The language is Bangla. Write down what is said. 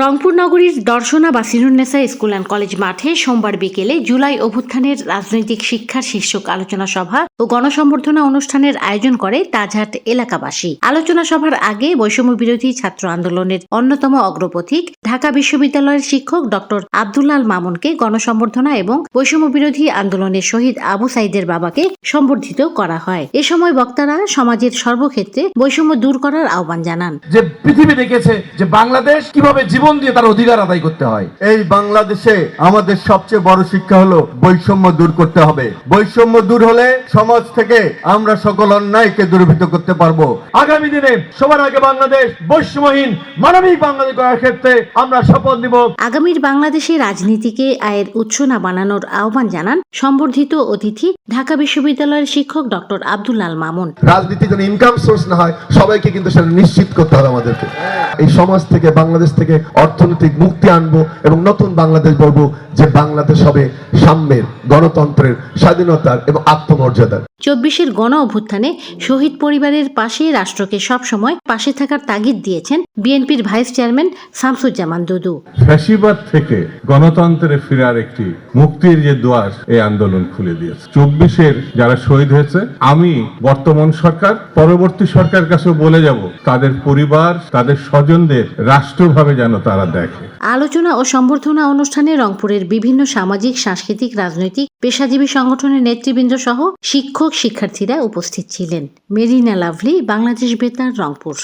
রংপুর নগরীর Darshana Basirunnesa school and college মাঠে সোমবার বিকেলে জুলাই অভ্যুত্থানের রাজনৈতিক শিক্ষার শীর্ষক আলোচনা সভা ও গণসম্বর্ধনা অনুষ্ঠানের আয়োজন করে তাজহাট এলাকাবাসী। আলোচনা সভার আগে বৈষম্য বিরোধী ছাত্র আন্দোলনের অন্যতম অগ্রপথিক ঢাকা বিশ্ববিদ্যালয়ের শিক্ষক ডক্টর আব্দুল্লাল মামুনকে গণসম্বর্ধনা এবং বৈষম্য বিরোধী আন্দোলনের শহীদ আবু সাইদের বাবাকে সম্বর্ধিত করা হয়। এ সময় বক্তারা সমাজের সর্বক্ষেত্রে বৈষম্য দূর করার আহ্বান জানান। যে পৃথিবী দেখেছে যে বাংলাদেশ কীভাবে জীবন দিয়ে তার অধিকার আদায় করতে হয়। এই বাংলাদেশে আমাদের সবচেয়ে বড় শিক্ষা হলো বৈষম্য দূর করতে হবে। বৈষম্য দূর হলে সমাজ থেকে আমরা সকল অন্যায়কে দূরীভূত করতে পারব। আগামী দিনে সবার আগে বাংলাদেশ বৈষম্যহীন মানবিক বাংলাদেশ করার ক্ষেত্রে আমরা শপথ নিব। আগামীর বাংলাদেশে রাজনীতিকে আয়ের উৎস না বানানোর আহ্বান জানান সম্বর্ধিত অতিথি ঢাকা বিশ্ববিদ্যালয়ের শিক্ষক ডক্টর আব্দুল্লাল মামুন। রাজনীতি যেন ইনকাম সোর্স না হয় সবাইকে কিন্তু সেটা নিশ্চিত করতে হবে আমাদেরকে। এই সমাজ থেকে বাংলাদেশ থেকে অর্থনৈতিক মুক্তি আনব এবং নতুন বাংলাদেশ বলব যে বাংলাদেশ হবে সাম্যের গণতন্ত্রের স্বাধীনতার এবং আত্মমর্যাদার। চব্বিশের গণ অভ্যুত্থানে শহীদ পরিবারের পাশে রাষ্ট্রকে সবসময় পাশে থাকার তাগিদ দিয়েছেন বিএনপির ভাইস চেয়ারম্যান শামসুজ্জামান দুদু। ফ্যাসিবাদ থেকে গণতন্ত্রে ফেরার একটি মুক্তির যে দুয়ার এই আন্দোলন খুলে দিয়েছে। চব্বিশের যারা শহীদ হয়েছে আমি বর্তমান সরকার পরবর্তী সরকার কাছেও বলে যাব তাদের পরিবার তাদের স্বজনদের রাষ্ট্রভাবে যেন তারা দেখে। আলোচনা ও সম্বর্ধনা অনুষ্ঠানে রংপুরের বিভিন্ন সামাজিক, সাংস্কৃতিক, রাজনৈতিক, পেশাজীবী সংগঠনের নেতৃবৃন্দ সহ শিক্ষক শিক্ষার্থীরা উপস্থিত ছিলেন। মেরিনা লাভলি, বাংলাদেশ বেতার, রংপুর।